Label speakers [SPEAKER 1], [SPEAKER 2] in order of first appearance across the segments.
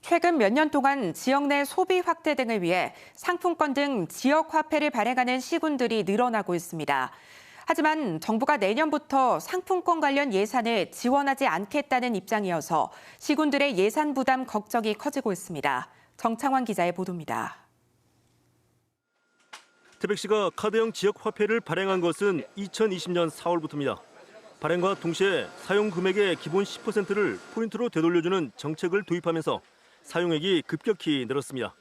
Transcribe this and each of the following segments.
[SPEAKER 1] 최근 몇 년 동안 지역 내 소비 확대 등을 위해 상품권 등 지역 화폐를 발행하는 시군들이 늘어나고 있습니다. 하지만 정부가 내년부터 상품권 관련 예산을 지원하지 않겠다는 입장이어서 시군들의 예산 부담 걱정이 커지고 있습니다. 정창환 기자의 보도입니다.
[SPEAKER 2] 태백시가 카드형 지역 화폐를 발행한 것은 2020년 4월부터입니다. 발행과 동시에 사용 금액의 기본 10%를 포인트로 되돌려주는 정책을 도입하면서 사용액이 급격히 늘었습니다.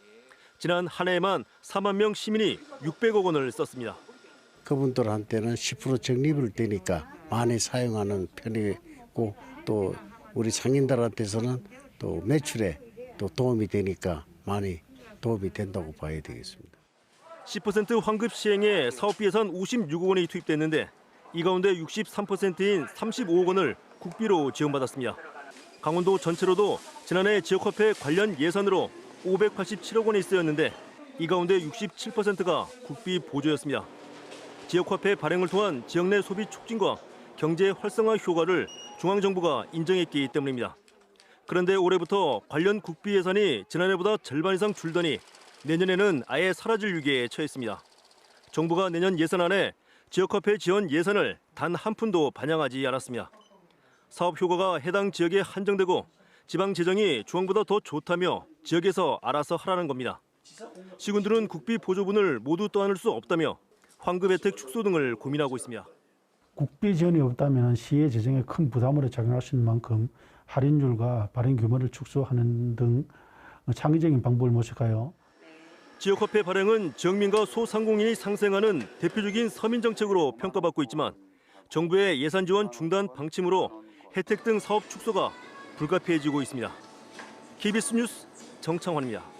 [SPEAKER 2] 지난 한 해에만 4만 명 시민이 600억 원을 썼습니다.
[SPEAKER 3] 그분들한테는 10% 적립을 되니까 많이 사용하는 편이고 또 우리 상인들한테서는 또 매출에 또 도움이 되니까 많이 도움이 된다고 봐야 되겠습니다.
[SPEAKER 2] 10% 환급 시행에 사업비 예산 56억 원이 투입됐는데 이 가운데 63%인 35억 원을 국비로 지원받았습니다. 강원도 전체로도 지난해 지역화폐 관련 예산으로 587억 원이 쓰였는데 이 가운데 67%가 국비 보조였습니다. 지역화폐 발행을 통한 지역 내 소비 촉진과 경제 활성화 효과를 중앙정부가 인정했기 때문입니다. 그런데 올해부터 관련 국비 예산이 지난해보다 절반 이상 줄더니 내년에는 아예 사라질 위기에 처했습니다. 정부가 내년 예산안에 지역화폐 지원 예산을 단 한 푼도 반영하지 않았습니다. 사업 효과가 해당 지역에 한정되고 지방 재정이 중앙보다 더 좋다며 지역에서 알아서 하라는 겁니다. 시군들은 국비 보조분을 모두 떠안을 수 없다며 환급 혜택 축소 등을 고민하고 있습니다.
[SPEAKER 4] 국비 지원이 없다면 시의 재정에 큰 부담으로 작용할 수 있는 만큼 할인율과 발행 규모를 축소하는 등 창의적인 방법을 모색하여
[SPEAKER 2] 지역화폐 발행은 지역민과 소상공인이 상생하는 대표적인 서민 정책으로 평가받고 있지만 정부의 예산 지원 중단 방침으로 혜택 등 사업 축소가 불가피해지고 있습니다. KBS 뉴스 정창환입니다.